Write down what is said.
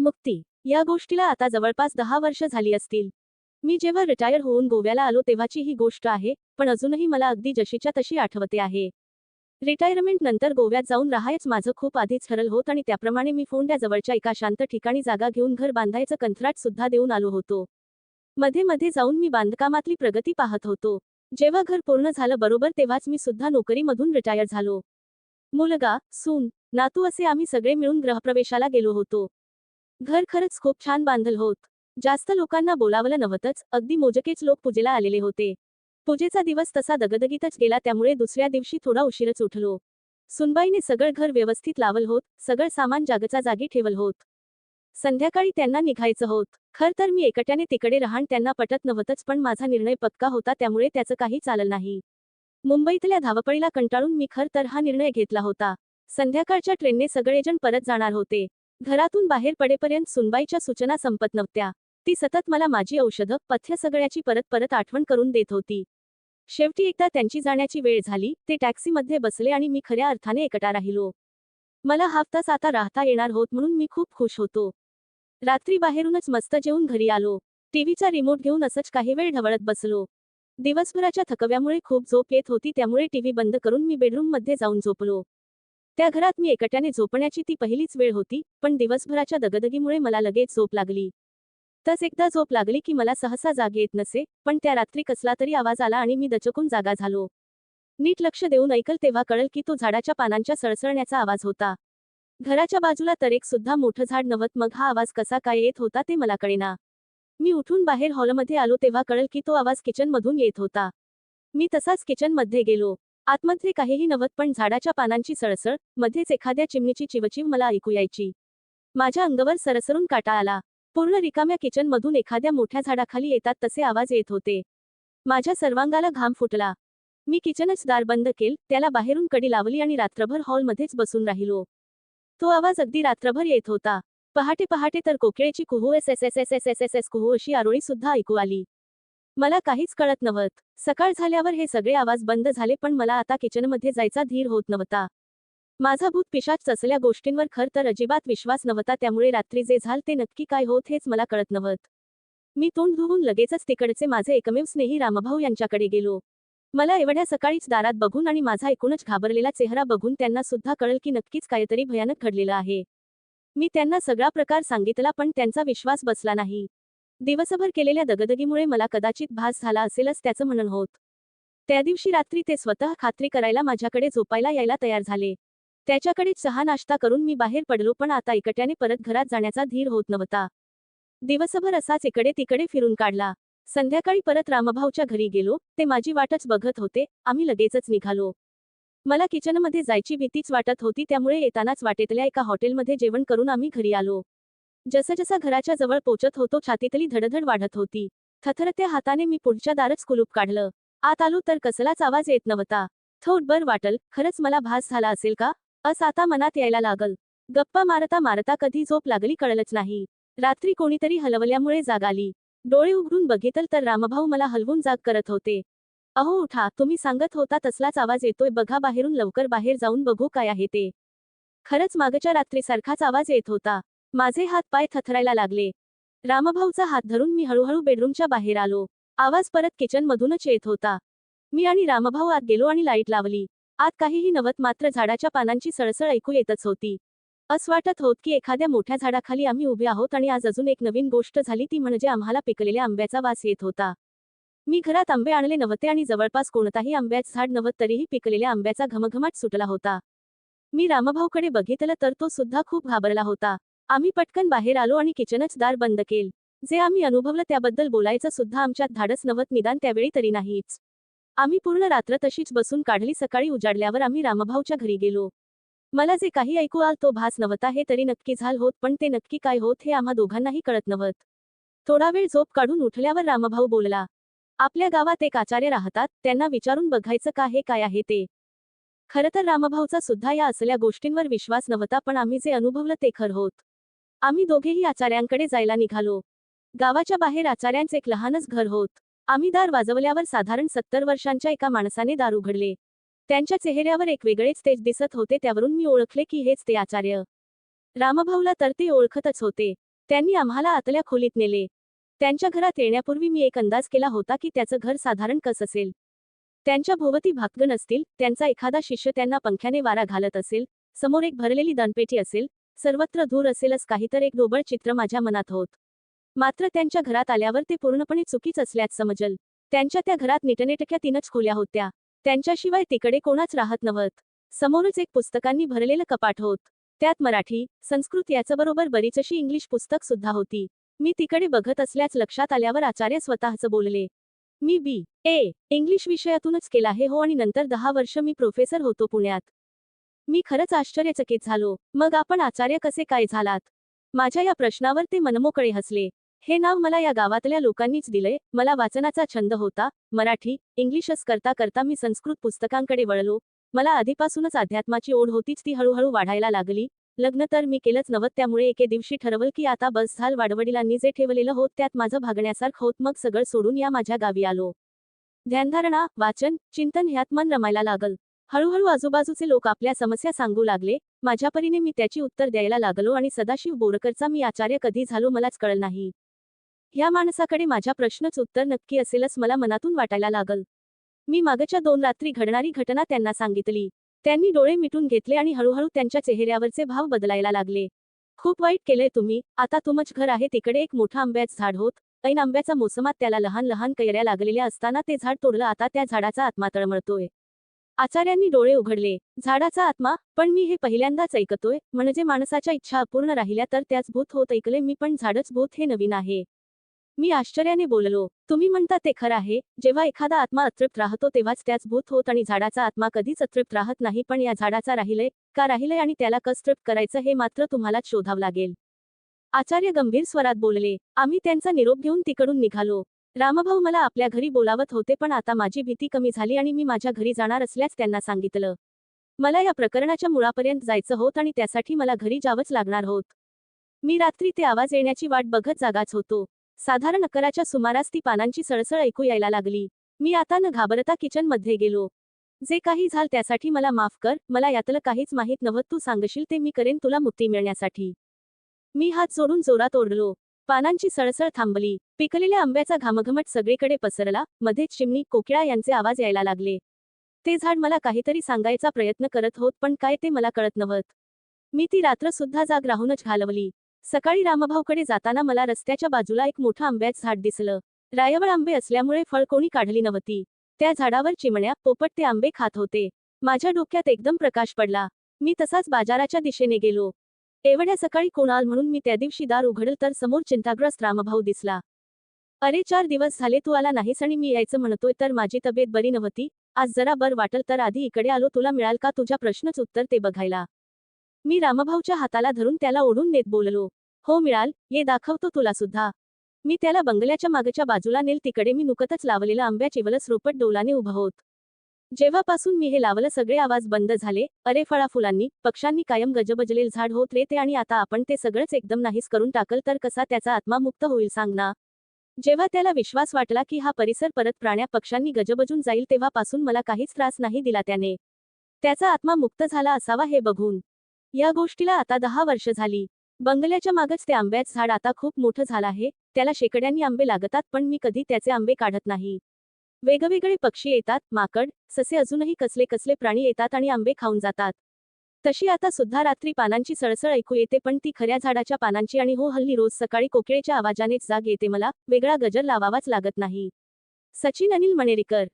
मुक्ती. या गोष्टीला आता जवळपास दहा वर्ष झाली असतील. मी जेव्हा रिटायर होऊन गोव्याला आलो तेव्हाची ही गोष्ट आहे पण अजूनही मला अगदी जशीच्या तशी आठवते आहे. रिटायरमेंट नंतर गोव्यात जाऊन राहायच माझं खूप आधीच ठरल होत आणि त्याप्रमाणे मी फोंड्या जवळच्या एका शांत ठिकाणी जागा घेऊन घर बांधायचं कंत्राट सुद्धा देऊन आलो होतो. मध्ये मध्ये जाऊन मी बांधकामातली प्रगती पाहत होतो. जेव्हा घर पूर्ण झालं बरोबर तेव्हाच मी सुद्धा नोकरीमधून रिटायर झालो. मुलगा सून नातू असे आम्ही सगळे मिळून ग्रहप्रवेशाला गेलो होतो. घर खरंच खूप छान बांधल होत. जास्त लोकांना बोलावलं नव्हतंच अगदी मोजकेच लोक पूजेला आलेले होते. पूजेचा दिवस तसा दगदगीतच गेला त्यामुळे दुसऱ्या दिवशी थोडा उशीरच उठलो. सुनबाईने सगळं घर व्यवस्थित लावल होत सगळं सामान जागचा जागी ठेवल होत. संध्याकाळी त्यांना निघायचं होत. खर तर मी एकट्याने तिकडे राहण त्यांना पटत नव्हतंच पण माझा निर्णय पक्का होता त्यामुळे त्याचं काही चालल नाही. मुंबईतल्या धावपळीला कंटाळून मी खर तर हा निर्णय घेतला होता. संध्याकाळच्या ट्रेनने सगळेजण परत जाणार होते. घरातून बाहेर पडेपर्यंत सुनबाईच्या सूचना संपत नव्हत्या. ती सतत मला माझी औषधं पथ्य सगळ्याची परत परत आठवण करून देत होती. शेवटी एकदा त्यांची जाण्याची वेळ झाली ते टॅक्सीमध्ये बसले आणि मी खऱ्या अर्थाने एकटा राहिलो. मला हाफ तास आता राहता येणार होत म्हणून मी खूप खुश होतो. रात्री बाहेरूनच मस्त जेवून घरी आलो. टीव्हीचा रिमोट घेऊन असंच काही वेळ ढवळत बसलो. दिवसभराच्या थकव्यामुळे खूप झोप येत होती त्यामुळे टीव्ही बंद करून मी बेडरूममध्ये जाऊन झोपलो. त्या घरात मी एकट्याने झोपण्याची ती पहिलीच वेळ होती पण दिवसभराच्या दगदगीमुळे मला लगेच झोप लागली. तस एकदा झोप लागली की मला सहसा जाग येत नसे पण त्या रात्री कसला तरी आवाज आला आणि मी दचकून जागा झालो. नीट लक्ष देऊन ऐकल तेव्हा कळल की तो झाडाच्या पानांच्या सळसळण्याचा आवाज होता. घराच्या बाजूला तर एक सुद्धा मोठं झाड नव्हत मग हा आवाज कसा काय येत होता ते मला कळेना. मी उठून बाहेर हॉलमध्ये आलो तेव्हा कळल की तो आवाज किचनमधून येत होता. मी तसाच किचनमध्ये गेलो. आतमध्ये काहीही नवत पण झाडाच्या पानांची सळसळ मध्येच एखाद्या चिमणीची चिवचिव मला ऐकू यायची. माझ्या अंगावर सरसरून काटा आला. पूर्ण रिकाम्या किचन मधून एखाद्या मोठ्या झाडाखाली येतात तसे आवाज येत होते. माझ्या सर्वांगाला घाम फुटला. मी किचनच दार बंद केल त्याला बाहेरून कडी लावली आणि रात्रभर हॉलमध्येच बसून राहिलो. तो आवाज अगदी रात्रभर येत होता. पहाटे पहाटे तर कोकिळेची कुहू एस एस एस एस एस एस एस एस कुहू अशी आरोळी सुद्धा ऐकू आली. मला काहीच कळत नव्हत. सकाळ झाल्यावर हे सगळे आवाज बंद झाले पण मला आता किचनमध्ये जायचा धीर होत नव्हता. माझा भूत पिशाच असल्या गोष्टींवर खर तर अजिबात विश्वास नव्हता त्यामुळे रात्री जे झाल ते नक्की काय होत हेच मला कळत नव्हत. मी तोंड धुवून लगेचच तिकडचे माझे एकमेव स्नेही रामभाऊ यांच्याकडे गेलो. मला एवढ्या सकाळीच दारात बघून आणि माझा एकूणच घाबरलेला चेहरा बघून त्यांना सुद्धा कळल की नक्कीच काहीतरी भयानक घडलेलं आहे. मी त्यांना सगळा प्रकार सांगितला पण त्यांचा विश्वास बसला नाही. दिवसभर केलेल्या दगदगीमुळे मला कदाचित भास झाला असेलच त्याचं म्हणण होत. त्या दिवशी रात्री ते स्वतः खात्री करायला माझ्याकडे झोपायला यायला तयार झाले. त्याच्याकडे चहा नाश्ता करून मी बाहेर पडलो पण आता एकट्याने परत घरात जाण्याचा धीर होत नव्हता. दिवसभर असाच इकडे तिकडे फिरून काढला. संध्याकाळी परत रामभाऊच्या घरी गेलो. ते माझी वाटच बघत होते. आम्ही लगेचच निघालो. मला किचनमध्ये जायची भीतीच वाटत होती त्यामुळे येतानाच वाटेतल्या एका हॉटेलमध्ये जेवण करून आम्ही घरी आलो. जसं जसं घराच्या जवळ पोचत होतो छातीतली धडधड वाढत होती. थथरत्या हाताने मी पुढच्या दारच कुलूप काढलं. आत आलो तर कसलाच आवाज येत नव्हता. थोड बर वाटल खरंच मला भास झाला असेल का? अस आता मनात यायला लागल. गप्पा मारता मारता कधी झोप लागली कळलंच नाही. रात्री कोणीतरी हलवल्यामुळे जाग आली. डोळे उघडून बघितल तर रामभाऊ मला हलवून जाग करत होते. अहो उठा. तुम्ही सांगत होता तसलाच आवाज येतोय. बघा बाहेरून लवकर बाहेर जाऊन बघू काय आहे ते. खरंच मागच्या रात्रीसारखाच आवाज येत होता. माझे हात पाय थथरायला लागले. रामभाऊचा हात धरून मी हळूहळू बेडरूमच्या बाहेर आलो. आवाज परत किचनमधूनच येत होता. मी आणि रामभाऊ आत गेलो आणि लाइट लावली. आत काहीही नवत मात्र झाडाच्या पानांची सळसळ ऐकू येतच होती. असं वाटत होत की एखाद्या मोठ्या झाडाखाली आम्ही उभे आहोत आणि आज अजून एक नवीन गोष्ट झाली ती म्हणजे आम्हाला पिकलेल्या आंब्याचा वास येत होता. मी घरात आंबे आणले नव्हते आणि जवळपास कोणताही आंब्याचं झाड नव्हत तरीही पिकलेल्या आंब्याचा घमघमाट सुटला होता. मी रामभाऊकडे बघितलं तर तो सुद्धा खूप घाबरला होता. आम्ही पटकन बाहेर आलो आणि किचनच दार बंद केल. जे आम्ही अनुभवलं त्याबद्दल बोलायचं सुद्धा आमच्यात धाडस नवत निदान त्यावेळी तरी नाहीच. आम्ही पूर्ण रात्र तशीच बसून काढली सकाळी उजाडल्यावर आम्ही रामभाऊच्या घरी गेलो. मला जे काही ऐकू आल तो भास नव्हता हे तरी नक्की झाल होत पण ते नक्की काय होत हे आम्हा दोघांनाही कळत नव्हत. थोडा वेळ झोप काढून उठल्यावर रामभाऊ बोलला आपल्या गावात एक आचार्य राहतात त्यांना विचारून बघायचं का हे काय आहे ते? खरं तर रामभाऊचा सुद्धा या असल्या गोष्टींवर विश्वास नव्हता पण आम्ही जे अनुभवलं ते खर होत. आम्ही दोघेही आचार्यांकडे जायला निघालो. गावाच्या बाहेर आचार्यांचे एक लहानच घर होत. आम्ही दार वाजवल्यावर साधारण सत्तर वर्षांच्या एका माणसाने दार उघडले. त्यांच्या चेहऱ्यावर एक वेगळेच तेज दिसत होते त्यावरून मी ओळखले की हेच ते आचार्य. रामभाऊला तर ते ओळखतच होते. त्यांनी आम्हाला आतल्या खोलीत नेले. त्यांच्या घरात येण्यापूर्वी मी एक अंदाज केला होता की त्याचं घर साधारण कस असेल. त्यांच्या भोवती भागगण असतील त्यांचा एखादा शिष्य त्यांना पंख्याने वारा घालत असेल समोर एक भरलेली दनपेटी असेल सर्वत्र धूर असेलच काहीतर एक ढोबळ चित्र माझ्या मनात होत. मात्र त्यांच्या घरात आल्यावर ते पूर्णपणे चुकीच असल्याच समजल. त्यांच्या त्या घरात निटनेटक्या तीनच खोल्या होत्या. त्यांच्याशिवाय तिकडे कोणाच राहत नव्हत. समोरच एक पुस्तकांनी भरलेलं कपाट होत. त्यात मराठी संस्कृत याच्याबरोबर बरीचशी इंग्लिश पुस्तक सुद्धा होती. मी तिकडे बघत असल्याच लक्षात आल्यावर आचार्य स्वतःच बोलले. मी बी. ए. इंग्लिश विषयातूनच केला आहे हो आणि नंतर दहा वर्ष मी प्रोफेसर होतो पुण्यात. मी खरंच आश्चर्यचकित झालो. मग आपण आचार्य कसे काय झालात? माझ्या या प्रश्नावर ते मनमोकळे हसले. हे नाव मला या गावातल्या लोकांनीच दिले मला वाचनाचा छंद होता. मराठी इंग्लिशच करता करता मी संस्कृत पुस्तकांकडे वळलो. मला आधीपासूनच अध्यात्माची ओढ होतीच ती हळूहळू वाढायला लागली. लग्न तर मी केलंच नवत त्यामुळे एके दिवशी ठरवलं की आता बस झाल. वाडवडिलांनी जे ठेवलेलं होत त्यात माझं भागण्यासारखं होत. मग सगळं सोडून या माझ्या गावी आलो. ध्यानधारणा वाचन चिंतन ह्यात मन रमायला लागल. हळूहळू आजूबाजूचे लोक आपल्या समस्या सांगू लागले. माझ्या परीने मी त्याची उत्तर द्यायला लागलो आणि सदाशिव बोरकरचा मी आचार्य कधी झालो मलाच कळल नाही. ह्या माणसाकडे माझ्या प्रश्नच उत्तर नक्की असेलच मला मनातून वाटायला लागल. मी मागच्या दोन रात्री घडणारी घटना त्यांना सांगितली. त्यांनी डोळे मिटून घेतले आणि हळूहळू त्यांच्या चेहऱ्यावरचे भाव बदलायला लागले. खूप वाईट केले तुम्ही. आता तुमच घर आहे तिकडे एक मोठा आंब्याच झाड होत. ऐन आंब्याचा मोसमात त्याला लहान लहान कैऱ्या लागलेल्या असताना ते झाड तोडलं आता त्या झाडाचा आत्मा तळमळतोय. आचार्यांनी डोळे उघडले. झाडाचा आत्मा पण मी हे पहिल्यांदाच ऐकतोय. म्हणजे माणसाच्या इच्छा अपूर्ण राहिल्या तर त्याच भूत होत ऐकले. मी पण झाडच भूत हे नवीन आहे. मी आश्चर्याने बोललो तुम्ही म्हणता ते खरं आहे. जेव्हा एखादा आत्मा अतृप्त राहतो तेव्हाच त्याच भूत होत आणि झाडाचा आत्मा कधीच अतृप्त राहत नाही. पण या झाडाचा राहिलंय का राहिलंय आणि त्याला कसतृप्त करायचं हे मात्र तुम्हालाच शोधावं लागेल. आचार्य गंभीर स्वरात बोलले आम्ही त्यांचा निरोप घेऊन तिकडून निघालो. रामभाऊ मला आपल्या घरी बोलावत होते पण आता माझी भीती कमी झाली आणि मी माझ्या घरी जाणार असल्यास त्यांना सांगितलं. मला या प्रकरणाच्या मुळापर्यंत जायचं होत आणि त्यासाठी मला घरी जावंच लागणार होत. मी रात्री ते आवाज येण्याची वाट बघत जागाच होतो. साधारण अकराच्या सुमारास ती पानांची सळसळ ऐकू यायला लागली. मी आता न घाबरता किचनमध्ये गेलो. जे काही झाल त्यासाठी मला माफ कर मला यातलं काहीच माहीत नव्हत तू सांगशील ते मी करेन तुला मुक्ती मिळण्यासाठी. मी हात जोडून जोरात ओढलो पानांची सळसळ थांबली. पिकलेल्या आंब्याचा घामघमट सगळीकडे पसरला. मध्येच चिमणी कोकिळा यांचे आवाज यायला लागले. ते झाड मला काहीतरी सांगायचा प्रयत्न करत होत पण काय ते मला कळत नव्हत. मी ती रात्र सुद्धा जाग राहूनच घालवली. सकाळी रामभाऊकडे जाताना मला रस्त्याच्या बाजूला एक मोठं आंब्याच झाड दिसलं. रायवळ आंबे असल्यामुळे फळ कोणी काढली नव्हती. त्या झाडावर चिमण्या पोपट ते आंबे खात होते. माझ्या डोक्यात एकदम प्रकाश पडला. मी तसाच बाजाराच्या दिशेने गेलो. एवढ्या सकाळी कोणाल म्हणून मी त्या दिवशी दार उघडल तर समोर चिंताग्रस्त रामभाऊ दिसला. अरे चार दिवस झाले तू आला नाहीस आणि मी यायचं म्हणतोय तर माझी तब्येत बरी नव्हती. आज जरा बर वाटल तर आधी इकडे आलो तुला मिळाल का तुझ्या प्रश्नच उत्तर ते बघायला. मी रामभाऊच्या हाताला धरून त्याला ओढून नेत बोललो. हो मिळाल. ये दाखवतो तुला सुद्धा. मी त्याला बंगल्याच्या मागच्या बाजूला नेल तिकडे मी नुकतच लावलेलं आंब्याचे वलस रोपट डोलाने उभं होत. जेव्हापासून मी हे लावलं सगळे आवाज बंद झाले. अरे फळा फुलांनी पक्षांनी कायम गजबजलेल झाड होत रे ते आणि आता आपण ते सगळंच एकदम नाहीस करून टाकल तर कसा त्याचा आत्मा मुक्त होईल सांग ना? जेव्हा त्याला विश्वास वाटला की हा परिसर परत प्राण्या पक्षांनी गजबजून जाईल तेव्हापासून मला काहीच त्रास नाही दिला त्याने. त्याचा आत्मा मुक्त झाला असावा हे बघून. या गोष्टीला आता दहा वर्ष झाली. बंगल्याच्या मागच ते आंब्याच झाड आता खूप मोठं झालं आहे. त्याला शेकड्यांनी आंबे लागतात पण मी कधी त्याचे आंबे काढत नाही. वेगवेगळे पक्षी येतात माकड ससे अजूनही कसले कसले प्राणी येतात आणि आंबे खाऊन जातात. तशी आता सुद्धा रात्री पानांची सळसळ ऐकू येते पण ती खऱ्या झाडाच्या पानांची आणि हो हल्ली रोज सकाळी कोकिळेच्या आवाजानेच जाग येते मला वेगळा गजर लावावाच लागत नाही. सचिन अनिल मणेरीकर